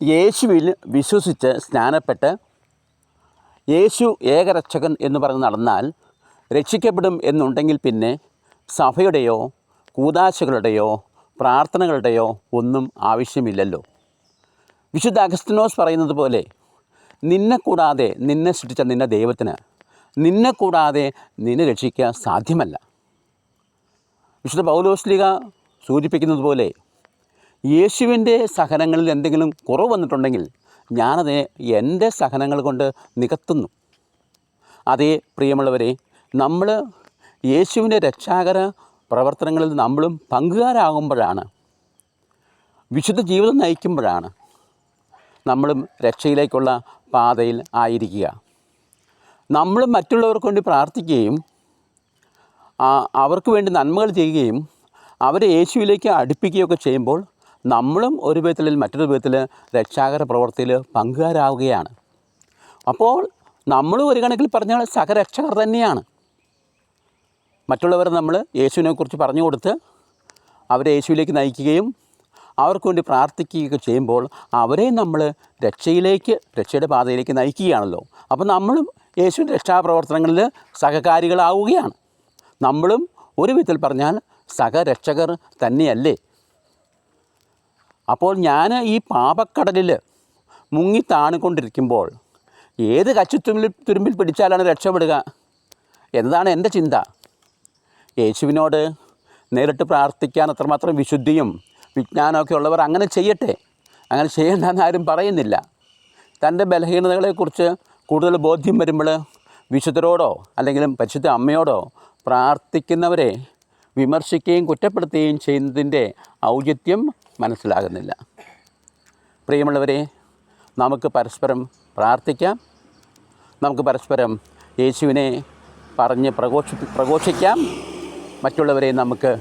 യേശുവിൽ വിശ്വസിച്ച് സ്നാനപ്പെട്ട് യേശു ഏകരക്ഷകൻ എന്ന് പറഞ്ഞ് നടന്നാൽ രക്ഷിക്കപ്പെടും എന്നുണ്ടെങ്കിൽ പിന്നെ സഭയുടെയോ കൂതാശകളുടെയോ പ്രാർത്ഥനകളുടെയോ ഒന്നും ആവശ്യമില്ലല്ലോ. വിശുദ്ധ അഗസ്റ്റിനോസ് പറയുന്നത് പോലെ നിന്നെ കൂടാതെ നിന്നെ സൃഷ്ടിച്ച നിന്നെ ദൈവത്തിന് നിന്നെ കൂടാതെ നിന്നെ രക്ഷിക്കാൻ സാധ്യമല്ല. വിശുദ്ധ പൗലോസ്ലിക സൂചിപ്പിക്കുന്നത് പോലെ യേശുവിന്റെ സഹനങ്ങളിൽ എന്തെങ്കിലും കുറവ് വന്നിട്ടുണ്ടെങ്കിൽ ഞാനതിനെ എന്റെ സഹനങ്ങൾ കൊണ്ട് നികത്തുന്നു. അതേ പ്രിയമുള്ളവരെ നമ്മൾ യേശുവിന്റെ രക്ഷാകര പ്രവർത്തനങ്ങളിൽ നമ്മളും പങ്കുകാരാകുമ്പോഴാണ് വിശുദ്ധ ജീവിതം നയിക്കുമ്പോഴാണ് നമ്മളും രക്ഷയിലേക്കുള്ള പാതയിൽ ആയിരിക്കുക. നമ്മൾ മറ്റുള്ളവർക്ക് വേണ്ടി പ്രാർത്ഥിക്കുകയും അവർക്ക് വേണ്ടി നന്മകൾ ചെയ്യുകയും അവരെ യേശുവിലേക്ക് അടുപ്പിക്കുകയൊക്കെ ചെയ്യുമ്പോൾ നമ്മളും ഒരു വിധത്തിൽ മറ്റൊരു വിധത്തിൽ രക്ഷാകര പ്രവൃത്തിയിൽ പങ്കുകാരാവുകയാണ്. അപ്പോൾ നമ്മൾ ഒരു കണക്കിൽ പറഞ്ഞാൽ സഹരക്ഷകർ തന്നെയാണ്. മറ്റുള്ളവർ നമ്മൾ യേശുവിനെക്കുറിച്ച് പറഞ്ഞു കൊടുത്ത് അവരെ യേശുവിലേക്ക് നയിക്കുകയും അവർക്ക് വേണ്ടി പ്രാർത്ഥിക്കുകയൊക്കെ ചെയ്യുമ്പോൾ അവരെ നമ്മൾ രക്ഷയിലേക്ക് രക്ഷയുടെ പാതയിലേക്ക് നയിക്കുകയാണല്ലോ. അപ്പോൾ നമ്മളും യേശുവിന്റെ രക്ഷാപ്രവർത്തനങ്ങളിൽ സഹകാരികളാവുകയാണ്. നമ്മളും ഒരു വിധത്തിൽ പറഞ്ഞാൽ സഹരക്ഷകർ തന്നെയല്ലേ. അപ്പോൾ ഞാൻ ഈ പാപക്കടലിൽ മുങ്ങി താണിക്കൊണ്ടിരിക്കുമ്പോൾ ഏത് കച്ചിത്തുമ്പിൽ തുരുമ്പിൽ പിടിച്ചാലാണ് രക്ഷപ്പെടുക? എന്നതാണ് എന്റെ ചിന്ത. യേശുവിനോട് നേരിട്ട് പ്രാർത്ഥിക്കാൻ അത്രമാത്രം വിശുദ്ധിയും വിജ്ഞാനമൊക്കെ ഉള്ളവർ അങ്ങനെ ചെയ്യട്ടെ. അങ്ങനെ ചെയ്യണ്ടെന്ന് ആരും പറയുന്നില്ല. തന്റെ ബലഹീനതകളെക്കുറിച്ച് കൂടുതൽ ബോധ്യം വരുമ്പോൾ വിശുദ്ധരോടോ അല്ലെങ്കിൽ പരിശുദ്ധ അമ്മയോടോ പ്രാർത്ഥിക്കുന്നവരെ വിമർശിക്കുകയും കുറ്റപ്പെടുത്തുകയും ചെയ്യുന്നതിന്റെ ഔചിത്യം മനസ്സിലാകുന്നില്ല. പ്രിയമുള്ളവരെ നമുക്ക് പരസ്പരം പ്രാർത്ഥിക്കാം. നമുക്ക് പരസ്പരം യേശുവിനെ പറഞ്ഞ് പ്രഘോഷി പ്രഘോഷിക്കാം. മറ്റുള്ളവരെ നമുക്ക്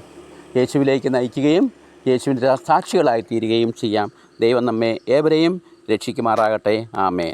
യേശുവിലേക്ക് നയിക്കുകയും യേശുവിന്റെ സാക്ഷികളായി തീരുകയും ചെയ്യാം. ദൈവം നമ്മെ ഏവരെയും രക്ഷിക്കുമാറാകട്ടെ. ആമേ